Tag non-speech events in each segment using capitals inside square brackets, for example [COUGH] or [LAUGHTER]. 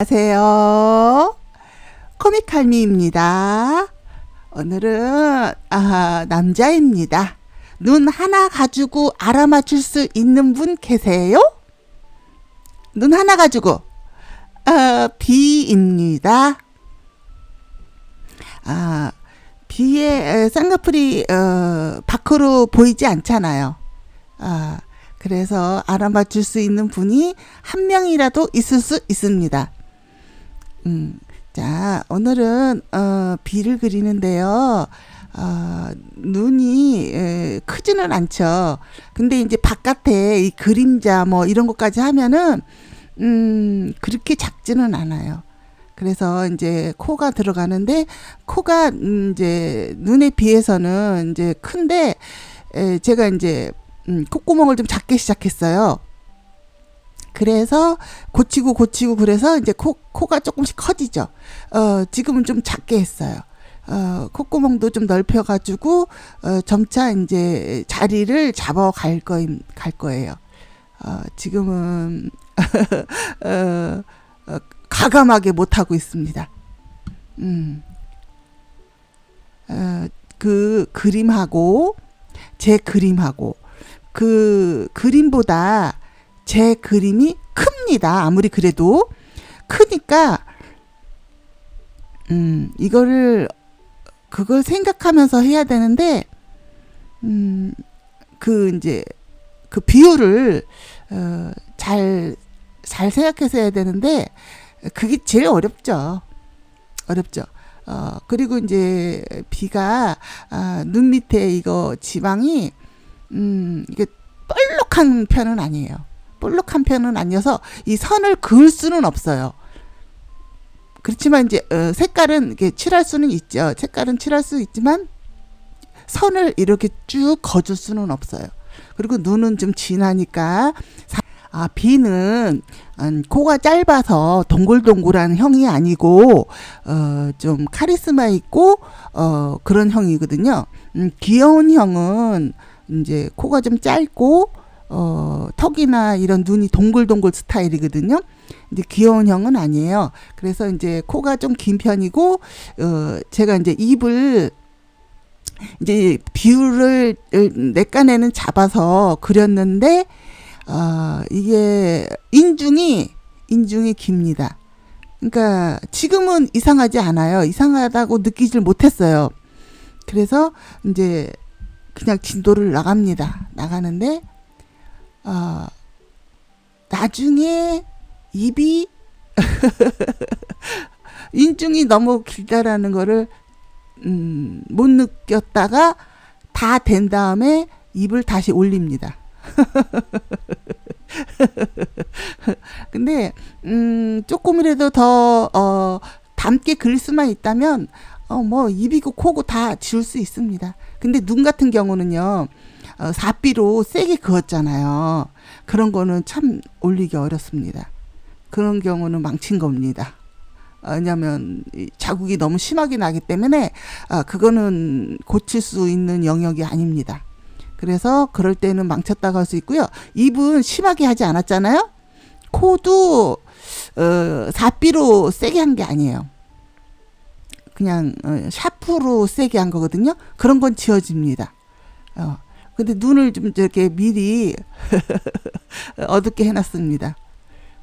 안녕하세요. 코믹할미입니다. 오늘은 아, 남자입니다. 눈 하나 가지고 알아맞힐 수 있는 분 계세요? 눈 하나 가지고 어, B입니다. 아, B의 에, 쌍꺼풀이 어, 밖으로 보이지 않잖아요. 아, 그래서 알아맞힐 수 있는 분이 한 명이라도 있을 수 있습니다. 음, 자, 오늘은, 어, 비를 그리는데요. 어, 눈이, 에, 크지는 않죠. 근데 이제 바깥에 이 그림자 뭐 이런 것까지 하면은, 음, 그렇게 작지는 않아요. 그래서 이제 코가 들어가는데, 코가, 음, 이제 눈에 비해서는 이제 큰데, 에, 제가 이제, 음, 콧구멍을 좀 작게 시작했어요. 그래서 고치고 고치고 그래서 이제 코, 코가 조금씩 커지죠. 어, 지금은 좀 작게 했어요. 어, 콧구멍도 좀 넓혀가지고, 어, 점차 이제 자리를 잡아갈 거, 갈 거예요. 어, 지금은, [LAUGHS] 어, 어, 가감하게 못하고 있습니다. 음. 어, 그 그림하고, 제 그림하고, 그 그림보다 제 그림이 큽니다. 아무리 그래도 크니까 음, 이거를 그걸 생각하면서 해야 되는데 음, 그 이제 그 비율을 어, 잘, 잘 생각해서 해야 되는데 그게 제일 어렵죠. 어렵죠. 어, 그리고 이제 비가 아, 눈 밑에 이거 지방이 음, 이게 볼록한 편은 아니에요. 볼록한 편은 아니어서 이 선을 그을 수는 없어요. 그렇지만 이제 어, 색깔은 이렇게 칠할 수는 있죠. 색깔은 칠할 수 있지만 선을 이렇게 쭉 거줄 수는 없어요. 그리고 눈은 좀 진하니까 사- 아 비는 음, 코가 짧아서 동글동글한 형이 아니고 어, 좀 카리스마 있고 어, 그런 형이거든요. 음, 귀여운 형은 이제 코가 좀 짧고 어, 턱이나 이런 눈이 동글동글 스타일이거든요. 이제 귀여운 형은 아니에요. 그래서 이제 코가 좀 긴 편이고 어, 제가 이제 입을 이제 비율을 내간에는 잡아서 그렸는데 어, 이게 인중이 인중이 깁니다. 그러니까 지금은 이상하지 않아요. 이상하다고 느끼질 못했어요. 그래서 이제 그냥 진도를 나갑니다. 나가는데 어, 나중에 입이 [LAUGHS] 인중이 너무 길다라는 거를 음, 못 느꼈다가 다 된 다음에 입을 다시 올립니다. [LAUGHS] 근데 음, 조금이라도 더 어, 담게 그릴 수만 있다면 어, 뭐 입이고 코고 다 지울 수 있습니다. 근데 눈 같은 경우는요. 어, 사비로 세게 그었잖아요. 그런 거는 참 올리기 어렵습니다. 그런 경우는 망친 겁니다. 어, 왜냐하면 이 자국이 너무 심하게 나기 때문에 아, 그거는 고칠 수 있는 영역이 아닙니다. 그래서 그럴 때는 망쳤다고 할 수 있고요. 입은 심하게 하지 않았잖아요. 코도 어, 사비로 세게 한 게 아니에요. 그냥 어, 샤프로 세게 한 거거든요. 그런 건 지워집니다. 어. 근데 눈을 좀 이렇게 미리 [LAUGHS] 어둡게 해놨습니다.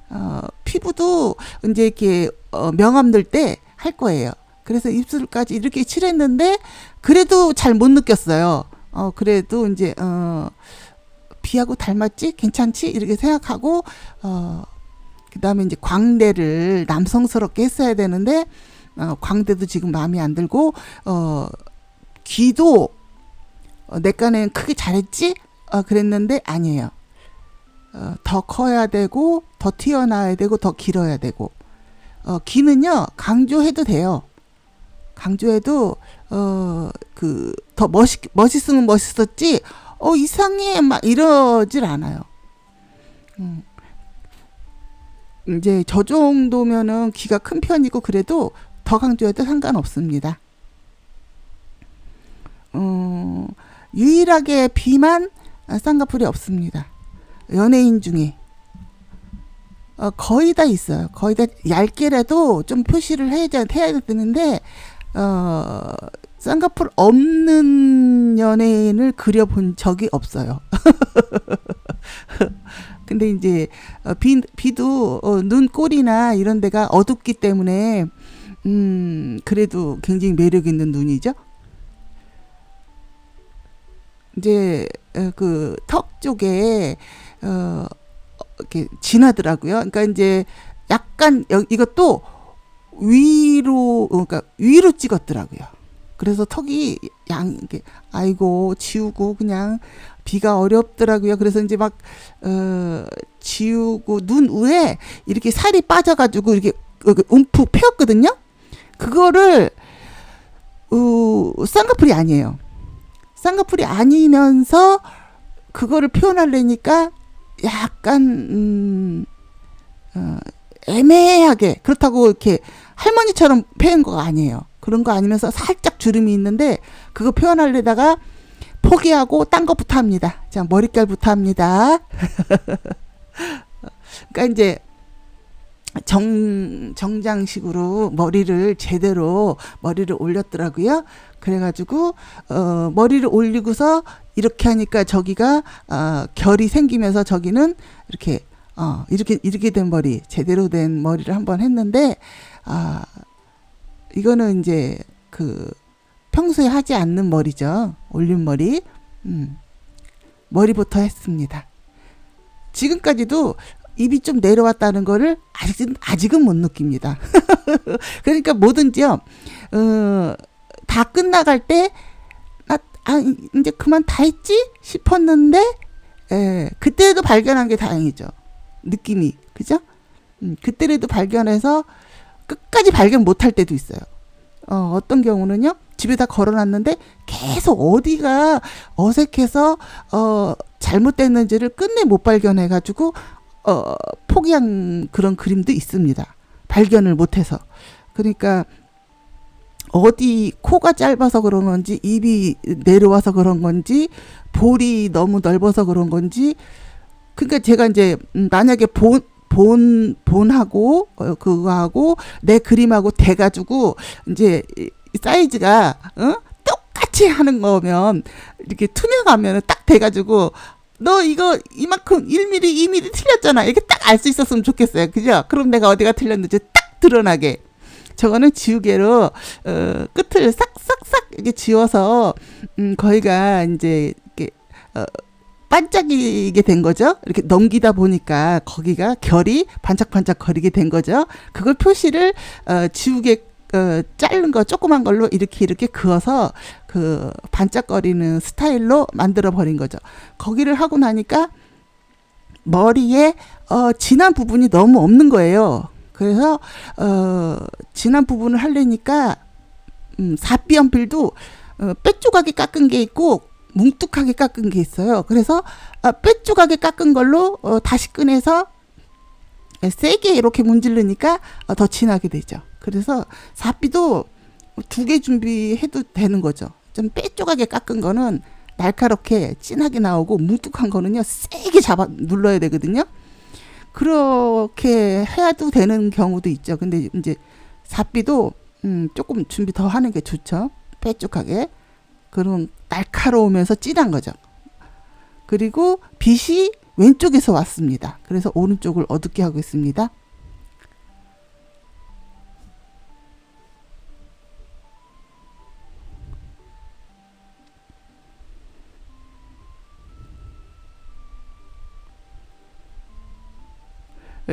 어, 피부도 이제 이렇게 어, 명암 들 때 할 거예요. 그래서 입술까지 이렇게 칠했는데 그래도 잘 못 느꼈어요. 어, 그래도 이제 어, 비하고 닮았지? 괜찮지? 이렇게 생각하고 어, 그다음에 이제 광대를 남성스럽게 했어야 되는데 어, 광대도 지금 마음에 안 들고 어, 귀도 어, 내 깐에는 크게 잘했지? 어, 그랬는데 아니에요. 어, 더 커야 되고 더 튀어나와야 되고 더 길어야 되고 어, 귀는요 강조해도 돼요. 강조해도 어 그 더 멋있 멋있으면 멋있었지 어 이상해 막 이러질 않아요. 음. 이제 저 정도면은 귀가 큰 편이고 그래도 더 강조해도 상관없습니다. 어, 유일하게 비만 쌍꺼풀이 없습니다. 연예인 중에 어, 거의 다 있어요. 거의 다 얇게라도 좀 표시를 해야, 해야 되는데, 어, 쌍꺼풀 없는 연예인을 그려본 적이 없어요. [LAUGHS] 근데 이제, 어, 비, 비도, 어, 눈, 꼴이나 이런 데가 어둡기 때문에, 음, 그래도 굉장히 매력 있는 눈이죠. 이제, 어, 그, 턱 쪽에, 어, 이렇게 진하더라고요. 그러니까 이제 약간 여, 이것도 위로 그러니까 위로 찍었더라고요. 그래서 턱이 양 이게 아이고 지우고 그냥 비가 어렵더라고요. 그래서 이제 막 어, 지우고 눈 위에 이렇게 살이 빠져가지고 이렇게 움푹 패였거든요. 그거를 어, 쌍꺼풀이 아니에요. 쌍꺼풀이 아니면서 그거를 표현하려니까 약간 음, 어, 애매하게 그렇다고 이렇게 할머니처럼 패인 거 아니에요. 그런 거 아니면서 살짝 주름이 있는데 그거 표현하려다가 포기하고 딴 거부터 합니다. 자 머릿결부터 합니다. [LAUGHS] 그러니까 이제 정 정장식으로 머리를 제대로 머리를 올렸더라고요. 그래가지고 어 머리를 올리고서 이렇게 하니까 저기가 어 결이 생기면서 저기는 이렇게 어 이렇게 이렇게 된 머리 제대로 된 머리를 한번 했는데 아 이거는 이제 그 평소에 하지 않는 머리죠. 올린 머리. 음. 머리부터 했습니다. 지금까지도 입이 좀 내려왔다는 거를 아직은 아직은 못 느낍니다. [LAUGHS] 그러니까 뭐든지요. 어, 다 끝나갈 때 나, 아, 이제 그만 다 했지 싶었는데 예, 그때도 발견한 게 다행이죠. 느낌이 그죠? 음, 그때라도 발견해서 끝까지 발견 못할 때도 있어요. 어, 어떤 경우는요, 집에다 걸어놨는데 계속 어디가 어색해서, 어, 잘못됐는지를 끝내 못 발견해가지고, 어, 포기한 그런 그림도 있습니다. 발견을 못해서. 그러니까, 어디 코가 짧아서 그런 건지, 입이 내려와서 그런 건지, 볼이 너무 넓어서 그런 건지, 그러니까 제가 이제, 음, 만약에 본, 본 본하고 어, 그거하고 내 그림하고 돼가지고 이제 사이즈가 어? 똑같이 하는 거면 이렇게 투명하면 딱 돼가지고 너 이거 이만큼 1mm, 2mm 틀렸잖아. 이렇게 딱 알 수 있었으면 좋겠어요. 그죠? 그럼 내가 어디가 틀렸는지 딱 드러나게. 저거는 지우개로 어, 끝을 싹싹싹 이렇게 지워서 음, 거기가 이제 이렇게 어, 반짝이게 된 거죠. 이렇게 넘기다 보니까 거기가 결이 반짝반짝 거리게 된 거죠. 그걸 표시를 어, 지우개 어, 자른 거 조그만 걸로 이렇게 이렇게 그어서 그 반짝거리는 스타일로 만들어 버린 거죠. 거기를 하고 나니까 머리에 어, 진한 부분이 너무 없는 거예요. 그래서 어, 진한 부분을 하려니까 음, 사비 연필도 어, 빽조각이 깎은 게 있고 뭉툭하게 깎은 게 있어요. 그래서 어, 빽조각에 깎은 걸로 어, 다시 꺼내서 세게 이렇게 문지르니까 어, 더 진하게 되죠. 그래서 사비도 두 개 준비해도 되는 거죠. 좀 빽조각에 깎은 거는 날카롭게 진하게 나오고 뭉툭한 거는요 세게 잡아 눌러야 되거든요. 그렇게 해야도 되는 경우도 있죠. 근데 이제 사비도 음, 조금 준비 더 하는 게 좋죠. 빽쭉하게. 그런 날카로우면서 진한 거죠. 그리고 빛이 왼쪽에서 왔습니다. 그래서 오른쪽을 어둡게 하고 있습니다.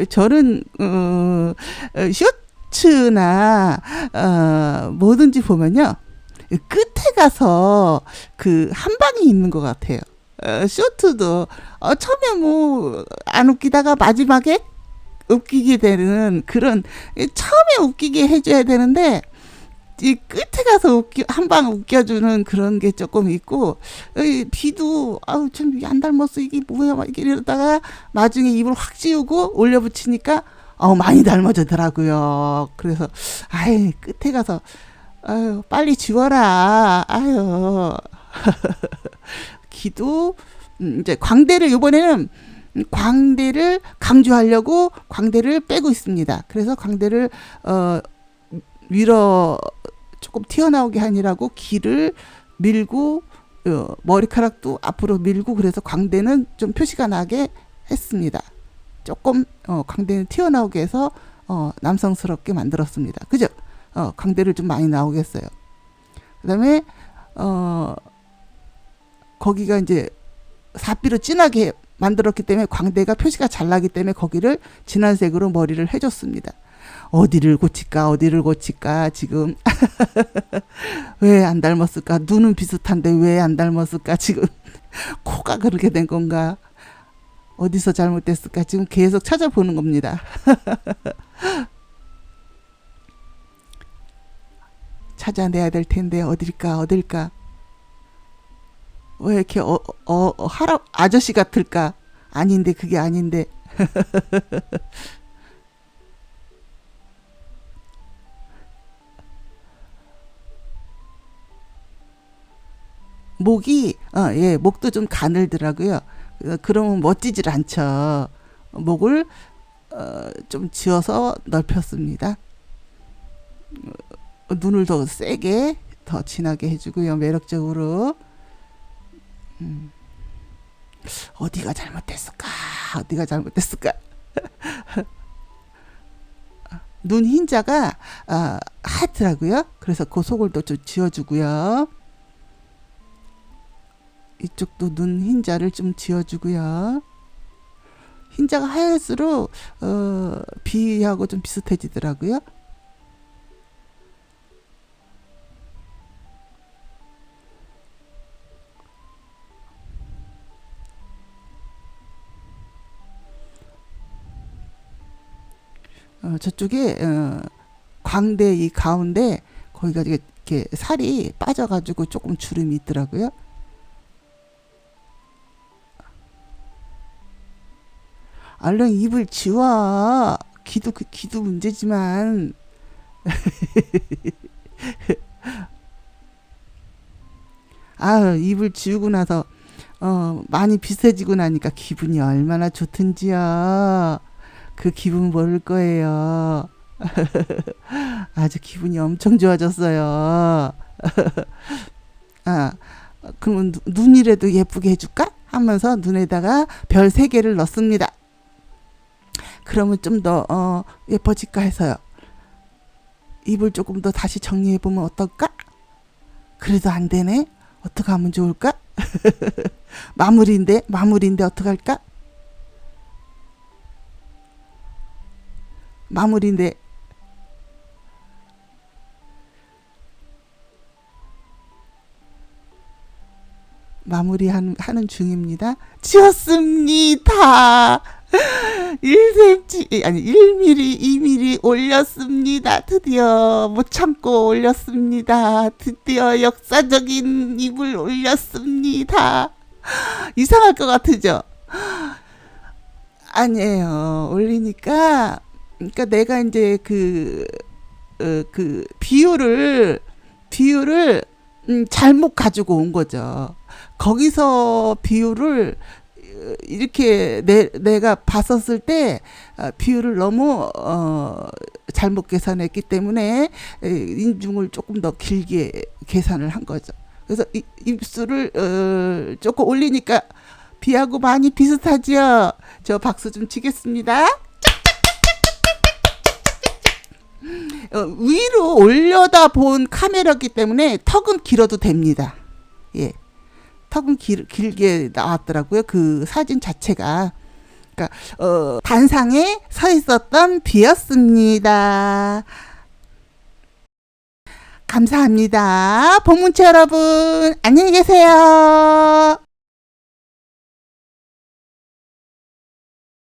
저는 어, 셔츠나 어, 뭐든지 보면요 끝에 가서 그 한 방이 있는 것 같아요. 어, 쇼트도 어, 처음에 뭐 안 웃기다가 마지막에 웃기게 되는 그런 처음에 웃기게 해줘야 되는데 이 끝에 가서 웃기 한 방 웃겨주는 그런 게 조금 있고 이 비도 아우 참 안 닮았어 이게 뭐야 막 이러다가 나중에 입을 확 지우고 올려붙이니까 어 많이 닮아지더라고요. 그래서 아이 끝에 가서 아유 빨리 지워라 아유 [LAUGHS] 기도 음, 이제 광대를 이번에는 음, 광대를 강조하려고 광대를 빼고 있습니다. 그래서 광대를 어 밀어 조금 튀어나오게 하니라고 귀를 밀고 어, 머리카락도 앞으로 밀고 그래서 광대는 좀 표시가 나게 했습니다. 조금 어, 광대는 튀어나오게 해서 어, 남성스럽게 만들었습니다. 그죠? 어, 광대를 좀 많이 나오게 했어요. 그다음에 어 거기가 이제 사비로 진하게 만들었기 때문에 광대가 표시가 잘 나기 때문에 거기를 진한 색으로 머리를 해줬습니다. 어디를 고칠까 어디를 고칠까 지금. [LAUGHS] 왜 안 닮았을까? 눈은 비슷한데 왜 안 닮았을까? 지금 [LAUGHS] 코가 그렇게 된 건가? 어디서 잘못됐을까? 지금 계속 찾아보는 겁니다. [LAUGHS] 찾아내야 될 텐데 어딜까 어딜까? 왜 이렇게 어, 어, 어 할아 아저씨 같을까? 아닌데 그게 아닌데 목이 어, 예 목도 좀 가늘더라고요 어, 그러면 멋지질 않죠 목을 어, 좀 지어서 넓혔습니다 어, 눈을 더 세게 더 진하게 해주고요 매력적으로 음. 어디가 잘못됐을까? 어디가 잘못됐을까? [LAUGHS] 눈 흰자가 아, 하얗더라고요. 그래서 그 속을 좀 지어주고요. 이쪽도 눈 흰자를 좀 지어주고요. 흰자가 하얄수록 어, 비하고 좀 비슷해지더라고요. 어, 저쪽에 어, 광대 이 가운데 거기가 이렇게, 살이 빠져가지고 조금 주름이 있더라고요. 얼른 입을 지워. 기도 그 기도 문제지만. [LAUGHS] 아 입을 지우고 나서 어 많이 비슷해지고 나니까 기분이 얼마나 좋든지요. 그 기분 모를 거예요. [LAUGHS] 아주 기분이 엄청 좋아졌어요. [LAUGHS] 아, 그러면 누- 눈이라도 예쁘게 해줄까? 하면서 눈에다가 별 세 개를 넣습니다. 그러면 좀 더 어, 예뻐질까 해서요. 입을 조금 더 다시 정리해 보면 어떨까? 그래도 안 되네. 어떻게 하면 좋을까? [LAUGHS] 마무리인데 마무리인데 어떻게 할까? 마무리인데 마무리하는 하는 중입니다. 지었습니다. 1cm 아니 1mm, 2mm 올렸습니다. 드디어 못 참고 올렸습니다. 드디어 역사적인 입을 올렸습니다. 이상할 것 같으죠? 아니에요. 올리니까 그러니까 내가 이제 그, 어, 그 비율을 비율을 음, 잘못 가지고 온 거죠. 거기서 비율을 어, 이렇게 내, 내가 봤었을 때 어, 비율을 너무 어, 잘못 계산했기 때문에 에, 인중을 조금 더 길게 계산을 한 거죠. 그래서 이, 입술을 어, 조금 올리니까 비하고 많이 비슷하지요. 저 박수 좀 치겠습니다. 어, 위로 올려다 본 카메라기 때문에 턱은 길어도 됩니다. 예. 턱은 길, 길게 나왔더라고요. 그 사진 자체가. 그러니까 어, 단상에 서 있었던 비였습니다. 감사합니다. 보문체 여러분, 안녕히 계세요.